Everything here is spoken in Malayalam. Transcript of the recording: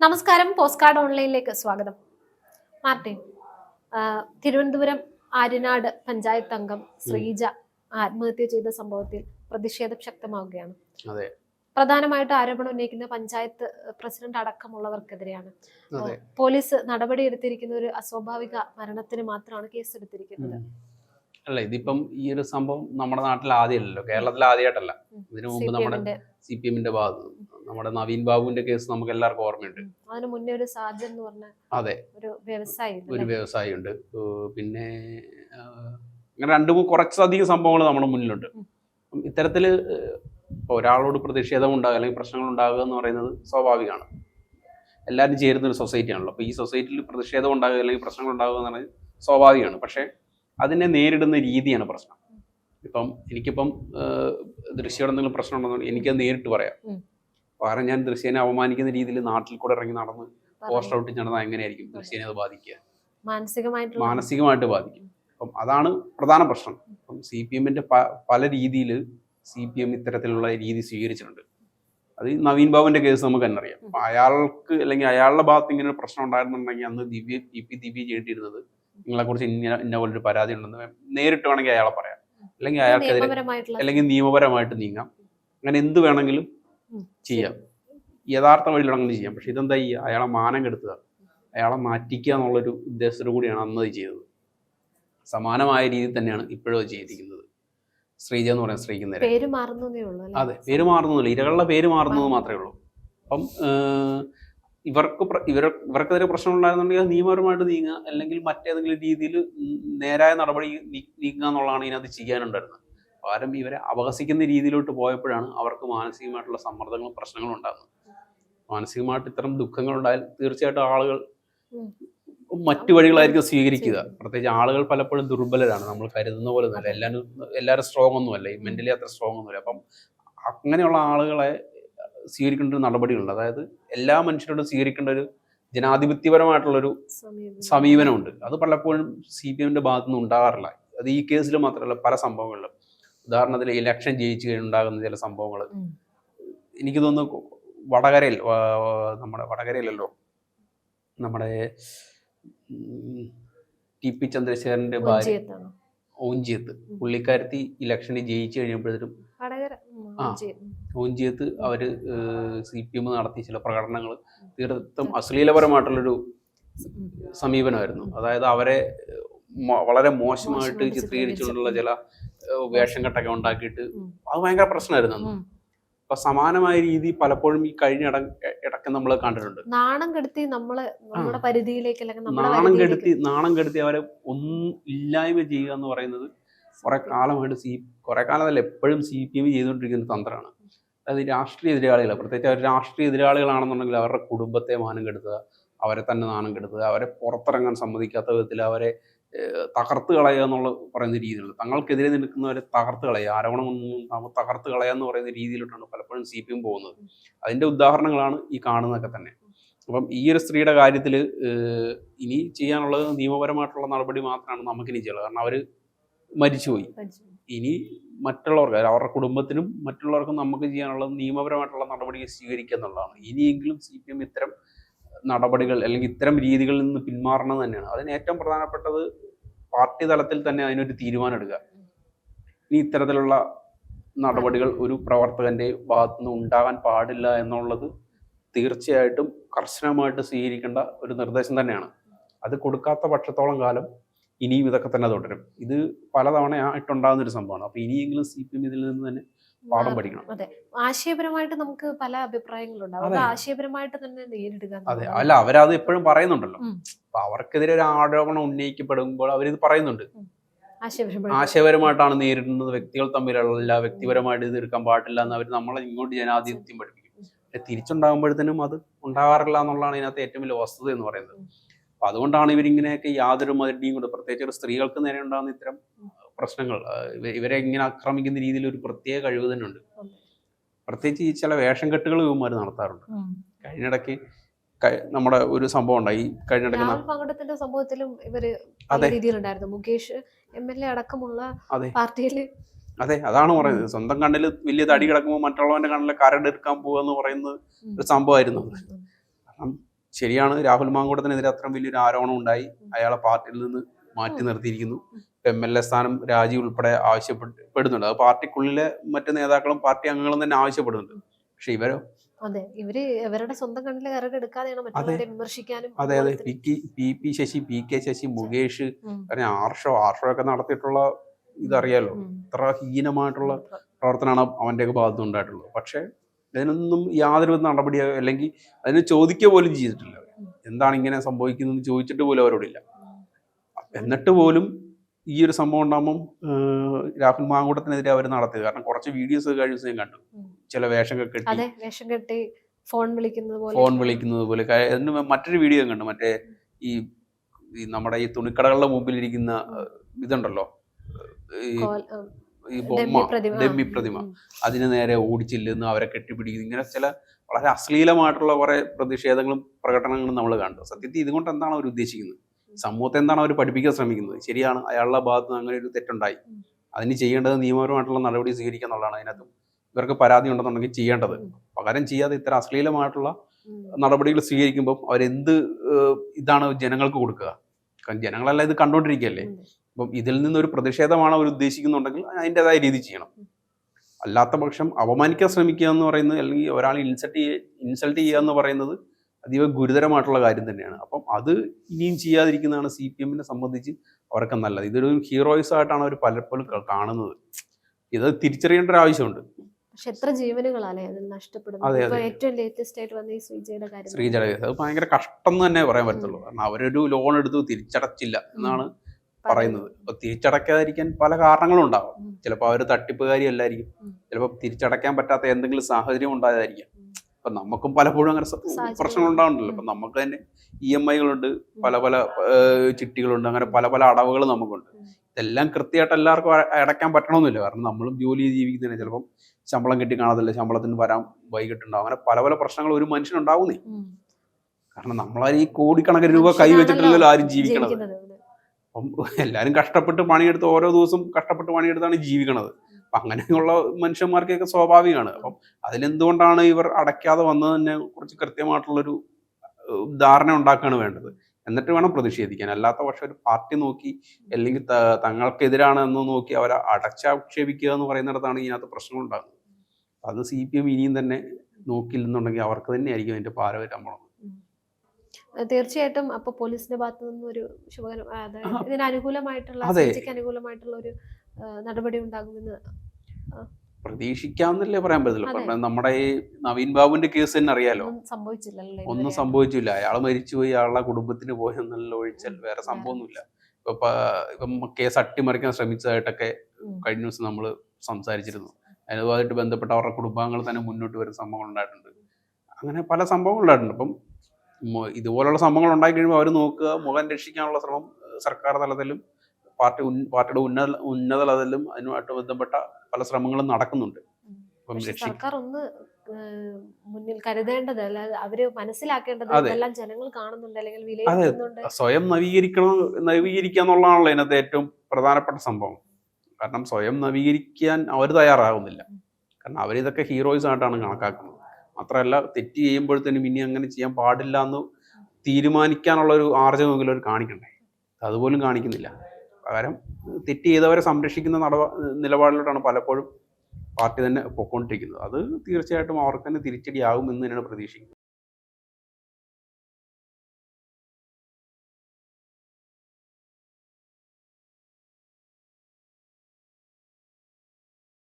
നമസ്കാരം പോസ്റ്റ് കാർഡ് ഓൺലൈനിലേക്ക് സ്വാഗതം. മാർട്ടിൻ തിരുവനന്തപുരം ആര്യനാട് പഞ്ചായത്ത് അംഗം ശ്രീജ ആത്മഹത്യ ചെയ്ത സംഭവത്തിൽ പ്രതിഷേധം ശക്തമാവുകയാണ്. പ്രധാനമായിട്ട് ആരോപണം ഉന്നയിക്കുന്ന പഞ്ചായത്ത് പ്രസിഡന്റ് അടക്കമുള്ളവർക്കെതിരെയാണ്. പോലീസ് നടപടി എടുത്തിരിക്കുന്ന ഒരു അസ്വാഭാവിക മരണത്തിന് മാത്രമാണ് കേസ് എടുത്തിരിക്കുന്നത്. അല്ല ഇതിപ്പം ഈ ഒരു സംഭവം നമ്മുടെ നാട്ടിൽ ആദ്യമല്ലല്ലോ. കേരളത്തിൽ ആദ്യമായിട്ടല്ല. ഇതിനു മുമ്പ് നമ്മുടെ സി പി എമ്മിന്റെ ഭാഗത്ത് നമ്മുടെ നവീൻ ബാബുവിന്റെ കേസ് നമുക്ക് എല്ലാവർക്കും ഓർമ്മയുണ്ട്. അതിന് മുന്നേ ഒരു സാജൻ എന്ന് പറഞ്ഞ അതെ. ഒരു വ്യവസായി ഉണ്ട് ഒരു വ്യവസായി ഉണ്ട് പിന്നെ അങ്ങനെ രണ്ടു കുറച്ചധികം സംഭവങ്ങൾ നമ്മുടെ മുന്നിലുണ്ട്. ഇത്തരത്തിൽ ഒരാളോട് പ്രതിഷേധം ഉണ്ടാകുക അല്ലെങ്കിൽ പ്രശ്നങ്ങൾ ഉണ്ടാകുക എന്ന് പറയുന്നത് സ്വാഭാവികമാണ്. എല്ലാവരും ചേരുന്ന ഒരു സൊസൈറ്റിയാണല്ലോ. അപ്പോൾ ഈ സൊസൈറ്റിയിൽ പ്രതിഷേധം ഉണ്ടാകുക അല്ലെങ്കിൽ പ്രശ്നങ്ങൾ ഉണ്ടാകുക എന്ന് പറയുന്നത് സ്വാഭാവികമാണ്. പക്ഷേ അതിനെ നേരിടുന്ന രീതിയാണ് പ്രശ്നം. ഇപ്പം എനിക്കിപ്പം ദൃശ്യയുടെ എന്തെങ്കിലും പ്രശ്നം ഉണ്ടെന്ന് എനിക്കത് നേരിട്ട് പറയാം. കാരണം ഞാൻ ദൃശ്യനെ അവമാനിക്കുന്ന രീതിയിൽ നാട്ടിൽ കൂടെ ഇറങ്ങി നടന്ന് പോസ്റ്റർ. ഔട്ട് നടന്നാൽ എങ്ങനെയായിരിക്കും ദൃശ്യനെ അത് ബാധിക്കുക? മാനസികമായിട്ട് മാനസികമായിട്ട് ബാധിക്കും. അപ്പം അതാണ് പ്രധാന പ്രശ്നം. അപ്പം സി പി എമ്മിന്റെ പല രീതിയിൽ സി പി എം ഇത്തരത്തിലുള്ള രീതി സ്വീകരിച്ചിട്ടുണ്ട്. അത് നവീൻ ബാബുവിന്റെ കേസ് നമുക്ക് തന്നെ അറിയാം. അയാൾക്ക് അല്ലെങ്കിൽ അയാളുടെ ഭാഗത്ത് ഇങ്ങനെ ഒരു പ്രശ്നം ഉണ്ടായിരുന്നുണ്ടെങ്കിൽ അന്ന് ദിവ്യ പി പി ദിവ്യ ചെയ്തിരുന്നത് നിങ്ങളെ കുറിച്ച് ഇന്ന ഇന്ന പോലൊരു പരാതി ഉണ്ടെന്ന് നേരിട്ട് വേണമെങ്കിൽ അയാളെ പറയാം. അല്ലെങ്കിൽ അയാൾക്കെതിരെ നിയമപരമായിട്ടുള്ള അല്ലെങ്കിൽ നിയമപരമായിട്ട് നീങ്ങാം. അങ്ങനെ എന്ത് വേണമെങ്കിലും ചെയ്യാം. യഥാർത്ഥ വഴിയിൽ അങ്ങനെ ചെയ്യാം. പക്ഷെ ഇതെന്താ ഈ അയാളെ മാനം കെടുത്തുക? അയാളെ മാറ്റിക്കുക എന്നുള്ളൊരു ഉദ്ദേശത്തോടു കൂടിയാണ് അന്ന് അത് ചെയ്തത്. സമാനമായ രീതിയിൽ തന്നെയാണ് ഇപ്പോഴും അത് ചെയ്തിരിക്കുന്നത്. ശ്രീജ എന്ന് പറയുന്ന സ്ത്രീക്ക് നേരെ. പേര് മാറുന്നതേ ഉള്ളൂ? അതെ പേര് മാറുന്നതല്ല ഇരകളുടെ പേര് മാറുന്നത് മാത്രമേ ഉള്ളൂ. അപ്പം ഇവർക്ക് ഇവർ ഇവർക്കെതിരെ പ്രശ്നം ഉണ്ടായിരുന്നുണ്ടെങ്കിൽ നിയമപരമായിട്ട് നീങ്ങുക അല്ലെങ്കിൽ മറ്റേതെങ്കിലും രീതിയിൽ നേരായ നടപടി നീങ്ങുക എന്നുള്ളതാണ് ഇതിനകത്ത് ചെയ്യാനുണ്ടായിരുന്നത്. പകരം ഇവരെ അപഹസിക്കുന്ന രീതിയിലോട്ട് പോയപ്പോഴാണ് അവർക്ക് മാനസികമായിട്ടുള്ള സമ്മർദ്ദങ്ങളും പ്രശ്നങ്ങളും ഉണ്ടാകുന്നത്. മാനസികമായിട്ട് ഇത്തരം ദുഃഖങ്ങൾ ഉണ്ടായാൽ തീർച്ചയായിട്ടും ആളുകൾ മറ്റു വഴികളായിരിക്കും സ്വീകരിക്കുക. പ്രത്യേകിച്ച് ആളുകൾ പലപ്പോഴും ദുർബലരാണ്. നമ്മൾ കരുതുന്ന പോലെ ഒന്നുമല്ല. എല്ലാവരും എല്ലാവരും സ്ട്രോങ് ഒന്നുമല്ല. മെന്റലി അത്ര സ്ട്രോങ് ഒന്നുമില്ല. അപ്പം അങ്ങനെയുള്ള ആളുകളെ സ്വീകരിക്കേണ്ട ഒരു നടപടിയുണ്ട്. അതായത് എല്ലാ മനുഷ്യരോടും സ്വീകരിക്കേണ്ട ഒരു ജനാധിപത്യപരമായിട്ടുള്ളൊരു ഒരു സമീപനമുണ്ട്. അത് പലപ്പോഴും സി പി എമ്മിന്റെ ഭാഗത്തു നിന്ന് ഉണ്ടാകാറില്ല. അത് ഈ കേസിൽ മാത്രമല്ല പല സംഭവങ്ങളിലും. ഉദാഹരണത്തിന് ഇലക്ഷൻ ജയിച്ചു കഴിഞ്ഞുണ്ടാകുന്ന ചില സംഭവങ്ങൾ എനിക്ക് തോന്നുന്നു വടകരയിൽ നമ്മുടെ വടകരയിലല്ലോ. നമ്മുടെ ടി പി ചന്ദ്രശേഖരന്റെ ഭാര്യ? ഓഞ്ചിയത്ത്. പുള്ളിക്കാരത്തി ഇലക്ഷനിൽ ജയിച്ചു കഴിഞ്ഞപ്പോഴത്തേക്കും ആ. ഉജ്ജയം. അവർ സി പി എം നടത്തിയ ചില പ്രകടനങ്ങൾ തീർത്തും അശ്ലീലപരമായിട്ടുള്ളൊരു. സമീപനമായിരുന്നു അതായത് അവരെ വളരെ മോശമായിട്ട് ചിത്രീകരിച്ചുകൊണ്ടുള്ള ചില വേഷം കെട്ടൊക്കെ ഉണ്ടാക്കിയിട്ട്. അത് ഭയങ്കര പ്രശ്നമായിരുന്നു. അപ്പൊ സമാനമായ രീതി പലപ്പോഴും ഈ കഴിഞ്ഞ ഇടക്കം നമ്മൾ കണ്ടിട്ടുണ്ട് നാണം കെടുത്തി നമ്മൾ നമ്മുടെ പരിധിയിലേക്ക് നാണം കെടുത്തി നാണം കെടുത്തി അവരെ ഒന്നും ഇല്ലായ്മ ചെയ്യുക എന്ന് പറയുന്നത് കുറെ കാലമായിട്ട് സി കുറെ കാലമല്ല എപ്പോഴും സി പി എം ചെയ്തുകൊണ്ടിരിക്കുന്ന തന്ത്രമാണ് അതായത് രാഷ്ട്രീയ എതിരാളികൾ പ്രത്യേകിച്ച് അവർ രാഷ്ട്രീയ എതിരാളികളാണെന്നുണ്ടെങ്കിൽ അവരുടെ കുടുംബത്തെ മാനം കെടുത്തുക അവരെ തന്നെ നാണം കെടുത്തുക അവരെ പുറത്തിറങ്ങാൻ സമ്മതിക്കാത്ത വിധത്തിൽ അവരെ തകർത്ത് കളയുക എന്നുള്ള പറയുന്ന രീതിയിലുള്ള തങ്ങൾക്കെതിരെ നിൽക്കുന്നവരെ തകർത്ത് കളയുക ആരോപണമൊന്നും തകർത്ത് കളയുക എന്ന് പറയുന്ന രീതിയിലോട്ടാണ് പലപ്പോഴും സി പി എം പോകുന്നത്. അതിന്റെ ഉദാഹരണങ്ങളാണ് ഈ കാണുന്നതൊക്കെ തന്നെ. അപ്പം ഈ ഒരു സ്ത്രീയുടെ കാര്യത്തിൽ ഇനി ചെയ്യാനുള്ളത് നിയമപരമായിട്ടുള്ള നടപടി മാത്രമാണ് നമുക്കിനി ചെയ്യുള്ളത് കാരണം അവർ മരിച്ചുപോയി. ഇനി മറ്റുള്ളവർക്ക് അവരുടെ കുടുംബത്തിനും മറ്റുള്ളവർക്കും നമുക്ക് ചെയ്യാനുള്ളത് നിയമപരമായിട്ടുള്ള നടപടികൾ സ്വീകരിക്കുക എന്നുള്ളതാണ്. ഇനിയെങ്കിലും സി പി എം ഇത്തരം നടപടികൾ അല്ലെങ്കിൽ ഇത്തരം രീതികളിൽ നിന്ന് പിന്മാറണം തന്നെയാണ്. അതിന് ഏറ്റവും പ്രധാനപ്പെട്ടത് പാർട്ടി തലത്തിൽ തന്നെ അതിനൊരു തീരുമാനം എടുക്കുക ഇനി ഇത്തരത്തിലുള്ള നടപടികൾ ഒരു പ്രവർത്തകന്റെ ഭാഗത്തുനിന്ന് ഉണ്ടാകാൻ പാടില്ല എന്നുള്ളത് തീർച്ചയായിട്ടും കർശനമായിട്ട് സ്വീകരിക്കേണ്ട ഒരു നിർദ്ദേശം തന്നെയാണ്. അത് കൊടുക്കാത്ത പക്ഷത്തോളം കാലം ഇനിയും ഇതൊക്കെ തന്നെ തുടരും. ഇത് പലതവണ ആയിട്ടുണ്ടാകുന്ന ഒരു സംഭവമാണ്. അപ്പൊ ഇനിയെങ്കിലും സി പി എം ഇതിൽ നിന്ന് തന്നെ പാഠം പഠിക്കണം. അതെ. ആശയപരമായിട്ട് നമുക്ക് പല അഭിപ്രായങ്ങളുണ്ടാവും അതെ. ആശയപരമായിട്ട് തന്നെ നേരിടുക അതെ. അല്ല അവരത് എപ്പോഴും പറയുന്നുണ്ടല്ലോ. അപ്പൊ അവർക്കെതിരെ ഒരു ആരോപണം ഉന്നയിക്കപ്പെടുമ്പോൾ അവരിത് പറയുന്നുണ്ട്. ആശയപരമായിട്ട്. ആശയപരമായിട്ടാണ് നേരിടുന്നത്. വ്യക്തികൾ തമ്മിലുള്ള വ്യക്തിപരമായിട്ട് ഇത് എടുക്കാൻ പാടില്ല എന്ന് അവർ നമ്മളെ ഇങ്ങോട്ട് ജനാധിപത്യം പഠിപ്പിക്കും. തിരിച്ചുണ്ടാകുമ്പോഴത്തേനും അത് ഉണ്ടാകാറില്ല എന്നുള്ളതാണ് ഇതിനകത്ത് ഏറ്റവും വലിയ വസ്തുത എന്ന് പറയുന്നത്. അപ്പൊ അതുകൊണ്ടാണ് ഇവരിങ്ങനെയൊക്കെ യാതൊരു മടിയും കൊണ്ട് പ്രത്യേകിച്ച് ഒരു സ്ത്രീകൾക്ക് നേരെ ഉണ്ടാകുന്ന ഇത്തരം പ്രശ്നങ്ങൾ ഇവരെ ഇങ്ങനെ ആക്രമിക്കുന്ന രീതിയിൽ ഒരു പ്രത്യേക കഴിവ് തന്നെ ഉണ്ട്. പ്രത്യേകിച്ച് ഈ ചില വേഷം കെട്ടുകൾ ഇവന്മാർ നടത്താറുണ്ട്. കഴിഞ്ഞിടയ്ക്ക് നമ്മുടെ ഒരു സംഭവം ഉണ്ടായി കഴിഞ്ഞിടയ്ക്ക് പങ്കെടുത്തിന്റെ സംഭവത്തിലും ഇവർ. രീതിയിലുണ്ടായിരുന്നു മുകേഷ് എം എൽ എ അടക്കമുള്ള പാർട്ടിയിൽ അതെ അതാണ് പറയുന്നത് സ്വന്തം കണ്ണിൽ വലിയ തടി കിടക്കുമ്പോൾ മറ്റുള്ളവന്റെ കണ്ണിലെ കരട് എടുക്കാൻ പോകുക എന്ന് പറയുന്നത് ഒരു സംഭവമായിരുന്നു. കാരണം ശരിയാണ്. രാഹുൽ മാങ്കൂട്ടത്തിനെതിരെ അത്രയും വലിയൊരു ആരോപണം ഉണ്ടായി. അയാളെ പാർട്ടിയിൽ നിന്ന് മാറ്റി നിർത്തിയിരിക്കുന്നു. എം എൽ എ സ്ഥാനം രാജി ഉൾപ്പെടെ ആവശ്യപ്പെടുന്നുണ്ട്. അത് പാർട്ടിക്കുള്ളിലെ മറ്റു നേതാക്കളും പാർട്ടി അംഗങ്ങളും തന്നെ ആവശ്യപ്പെടുന്നുണ്ട്. പക്ഷെ ഇവരോ? അതെ. ഇവർ ഇവരുടെ സ്വന്തം കരടെടുക്കാതെയാണ് മറ്റുള്ളവരെ വിമർശിക്കാനും അതെ അതെ. P K P P Sasi P K Sasi Mukesh പറഞ്ഞ കാരണം ആർഷോ ആർഷോ ഒക്കെ നടത്തിയിട്ടുള്ള ഇതറിയാലോ. ഇത്ര ഹീനമായിട്ടുള്ള പ്രവർത്തനമാണ് അവന്റെയൊക്കെ ഭാഗത്തുനിന്നുണ്ടായിട്ടുള്ളത്. പക്ഷേ ഇതിനൊന്നും യാതൊരു നടപടിയോ അല്ലെങ്കിൽ അതിനെ ചോദിക്കുക പോലും ചെയ്തിട്ടില്ല എന്താണ് ഇങ്ങനെ സംഭവിക്കുന്നതെന്ന് ചോദിച്ചിട്ട് പോലും അവരോടില്ല. എന്നിട്ട് പോലും ഈ ഒരു സംഭവം ഉണ്ടാകുമ്പം രാഹുൽ മാങ്കൂട്ടത്തിനെതിരെ അവർ നടത്തിയത്. കാരണം കുറച്ച് വീഡിയോസ് കഴിഞ്ഞ ദിവസം ഞാൻ കണ്ടു. ചില വേഷം കെട്ടി. വേഷം കെട്ടി ഫോൺ വിളിക്കുന്നത് പോലെ. ഫോൺ വിളിക്കുന്നത് പോലെ. അതിന് മറ്റൊരു വീഡിയോ കണ്ടു. മറ്റേ ഈ നമ്മുടെ ഈ തുണിക്കടകളുടെ മുമ്പിലിരിക്കുന്ന ഇരിക്കുന്ന ഇതുണ്ടല്ലോ ഈ ബൊമ്മ പ്രതിമ. ഡമ്മി പ്രതിമ. അതിന് നേരെ ഓടിച്ചില്ലെന്ന് അവരെ കെട്ടിപ്പിടിക്കുന്നു. ഇങ്ങനെ ചില വളരെ അശ്ലീലമായിട്ടുള്ള കുറെ പ്രതിഷേധങ്ങളും പ്രകടനങ്ങളും നമ്മൾ കണ്ടു. സത്യത്തിൽ ഇതുകൊണ്ട് എന്താണ് അവർ ഉദ്ദേശിക്കുന്നത്? സമൂഹത്തെ എന്താണ് അവർ പഠിപ്പിക്കാൻ ശ്രമിക്കുന്നത്? ശരിയാണ് അയാളുടെ ഭാഗത്ത് നിന്ന് അങ്ങനെ ഒരു തെറ്റുണ്ടായി. അതിന് ചെയ്യേണ്ടത് നിയമപരമായിട്ടുള്ള നടപടി സ്വീകരിക്കുക എന്നുള്ളതാണ് അതിനകത്ത്. ഇവർക്ക് പരാതി ഉണ്ടെന്നുണ്ടെങ്കിൽ ചെയ്യേണ്ടത്. പകരം ചെയ്യാതെ ഇത്ര അശ്ലീലമായിട്ടുള്ള. നടപടികൾ സ്വീകരിക്കുമ്പോൾ അവരെന്ത് ഇതാണ് ജനങ്ങൾക്ക് കൊടുക്കുക? കാരണം ജനങ്ങളെല്ലാം ഇത് കണ്ടുകൊണ്ടിരിക്കുകയല്ലേ. അപ്പം ഇതിൽ നിന്നൊരു പ്രതിഷേധമാണ് അവർ ഉദ്ദേശിക്കുന്നുണ്ടെങ്കിൽ അതിന്റെതായ രീതി ചെയ്യണം. അല്ലാത്ത പക്ഷം അപമാനിക്കാൻ ശ്രമിക്കുക എന്ന് പറയുന്നത് അല്ലെങ്കിൽ ഒരാളെ ഇൻസൾട്ട് ഇൻസൾട്ട് ചെയ്യുക എന്ന് പറയുന്നത് അതീവ ഗുരുതരമായിട്ടുള്ള കാര്യം തന്നെയാണ്. അപ്പം അത് ഇനിയും ചെയ്യാതിരിക്കുന്നതാണ് സി പി എമ്മിനെ സംബന്ധിച്ച് അവർക്ക് നല്ലത്. ഇതൊരു ഹീറോയിസ് ആയിട്ടാണ് അവർ പലപ്പോഴും കാണുന്നത്. ഇത് തിരിച്ചറിയേണ്ട ഒരു ആവശ്യമുണ്ട്. പക്ഷെ എത്ര അതിൽ നഷ്ടപ്പെടുന്നത്? ഏറ്റവും ലേറ്റസ്റ്റ് ആയിട്ട് വന്ന ഈ ശ്രീജയുടെ കാര്യം ശ്രീജയുടെ അത് ഭയങ്കര കഷ്ടം എന്ന് തന്നെ പറയാൻ പറ്റുള്ളൂ കാരണം അവരൊരു ലോൺ എടുത്തു തിരിച്ചടച്ചില്ല എന്നാണ് പറയുന്നത്. അപ്പൊ തിരിച്ചടയ്ക്കാതിരിക്കാൻ പല കാരണങ്ങളും ഉണ്ടാവും. ചിലപ്പോൾ അവർ തട്ടിപ്പുകാരി അല്ലായിരിക്കും. ചിലപ്പോൾ തിരിച്ചടയ്ക്കാൻ പറ്റാത്ത എന്തെങ്കിലും സാഹചര്യം ഉണ്ടായതായിരിക്കാം. അപ്പൊ നമുക്കും പലപ്പോഴും അങ്ങനെ പ്രശ്നങ്ങൾ ഉണ്ടാവുന്നുണ്ടല്ലോ അപ്പൊ നമുക്ക് തന്നെ ഇ എം ഐകളുണ്ട് പല പല ചിട്ടികളുണ്ട് അങ്ങനെ പല പല അടവുകൾ നമുക്കുണ്ട്. ഇതെല്ലാം കൃത്യമായിട്ട് എല്ലാവർക്കും അടയ്ക്കാൻ പറ്റണമെന്നില്ല കാരണം നമ്മളും ജോലി ജീവിക്കുന്നതിന് ചിലപ്പം ശമ്പളം കിട്ടി കാണത്തില്ല ശമ്പളത്തിന് വരാൻ വൈകിട്ടുണ്ടാവും. അങ്ങനെ പല പല പ്രശ്നങ്ങൾ ഒരു മനുഷ്യനുണ്ടാവുന്നേ. കാരണം നമ്മളാരും ഈ കോടിക്കണക്കിന് രൂപ കൈവച്ചിട്ടില്ലല്ലോ ആരും ജീവിക്കണത്. അപ്പം എല്ലാവരും കഷ്ടപ്പെട്ട് പണിയെടുത്ത് ഓരോ ദിവസവും കഷ്ടപ്പെട്ട് പണിയെടുത്താണ് ജീവിക്കണത്. അപ്പം അങ്ങനെയുള്ള മനുഷ്യന്മാർക്കൊക്കെ സ്വാഭാവികമാണ്. അപ്പം അതിലെന്തുകൊണ്ടാണ് ഇവർ അടയ്ക്കാതെ വന്നത് തന്നെ കുറച്ച് കൃത്യമായിട്ടുള്ളൊരു ധാരണ ഉണ്ടാക്കുകയാണ് വേണ്ടത്. എന്നിട്ട് വേണം പ്രതിഷേധിക്കാൻ. അല്ലാത്ത പക്ഷെ ഒരു പാർട്ടി നോക്കി അല്ലെങ്കിൽ തങ്ങൾക്കെതിരാണ് എന്ന് നോക്കി അവരെ അടച്ചാക്ഷേപിക്കുക എന്ന് പറയുന്നിടത്താണ് ഇതിനകത്ത് പ്രശ്നം ഉണ്ടാകുന്നത് അത് സി പി എം ഇനിയും തന്നെ നോക്കില്ലെന്നുണ്ടെങ്കിൽ അവർക്ക് തന്നെയായിരിക്കും അതിന്റെ പാര അത് തീർച്ചയായിട്ടും അപ്പൊ പോലീസിന്റെ ഭാഗത്തു നിന്ന് ഒരു ശുഭകരം. ഇതിന് അനുകൂലമായിട്ടുള്ള. അനുകൂലമായിട്ടുള്ള ഒരു നടപടി ഉണ്ടാകുമെന്ന് പ്രതീക്ഷിക്കാമെന്നല്ലേ പറയാൻ പറ്റില്ല നമ്മുടെ ഈ നവീൻ ബാബുവിന്റെ കേസ് തന്നെ അറിയാലോ? ഒന്നും സംഭവിച്ചില്ലല്ലോ ഒന്നും സംഭവിച്ചില്ല. അയാൾ മരിച്ചുപോയി അയാളുടെ കുടുംബത്തിന് പോയെന്നുള്ള ഒഴിച്ചാൽ വേറെ സംഭവമൊന്നുമില്ല. ഇപ്പൊ ഇപ്പം കേസ് അട്ടിമറിക്കാൻ ശ്രമിച്ചതായിട്ടൊക്കെ. കഴിഞ്ഞ ദിവസം നമ്മൾ സംസാരിച്ചിരുന്നു. അതുമായിട്ട് ബന്ധപ്പെട്ട അവരുടെ കുടുംബാംഗങ്ങൾ തന്നെ മുന്നോട്ട് വരുന്ന സംഭവങ്ങൾ ഉണ്ടായിട്ടുണ്ട്. അങ്ങനെ പല സംഭവങ്ങൾ ഉണ്ടായിട്ടുണ്ട്. അപ്പം ഇതുപോലുള്ള സംഭവങ്ങൾ ഉണ്ടായി കഴിയുമ്പോൾ അവർ നോക്കുക മുഖം രക്ഷിക്കാനുള്ള ശ്രമം സർക്കാർ തലത്തിലും പാർട്ടി ഉൻ പാർട്ടിയുടെ ഉന്നത ഉന്നത തലത്തിലും അതിനുമായിട്ട് ബന്ധപ്പെട്ട പല ശ്രമങ്ങളും നടക്കുന്നുണ്ട്. സർക്കാർ ഒന്ന് മുന്നിൽ കരുതേണ്ടത് അല്ലാതെ അവർ മനസ്സിലാക്കേണ്ടത് ഇതെല്ലാം ജനങ്ങൾ കാണുന്നുണ്ട് അല്ലെങ്കിൽ വിലയിരുത്തുന്നുണ്ട്. സ്വയം നവീകരിക്കണം നവീകരിക്കുക എന്നുള്ളതാണല്ലോ ഇതിനകത്ത് ഏറ്റവും പ്രധാനപ്പെട്ട സംഭവം. കാരണം സ്വയം നവീകരിക്കാൻ അവർ തയ്യാറാകുന്നില്ല. കാരണം അവരിതൊക്കെ ഹീറോയിസ് ആയിട്ടാണ് കണക്കാക്കുന്നത്. മാത്രമല്ല തെറ്റ് ചെയ്യുമ്പോഴത്തേനും ഇനി അങ്ങനെ ചെയ്യാൻ പാടില്ല എന്ന് തീരുമാനിക്കാനുള്ള ഒരു ആർജവമെങ്കിലും അവർ കാണിക്കണ്ടേ? അതുപോലും കാണിക്കുന്നില്ല. പകരം തെറ്റ് ചെയ്തവരെ സംരക്ഷിക്കുന്ന നടപ നിലപാടിലോട്ടാണ് പലപ്പോഴും പാർട്ടി തന്നെ പൊക്കോണ്ടിരിക്കുന്നത്. അത് തീർച്ചയായിട്ടും അവർക്ക് തന്നെ തിരിച്ചടിയാകും എന്ന് തന്നെയാണ് പ്രതീക്ഷിക്കുന്നത്.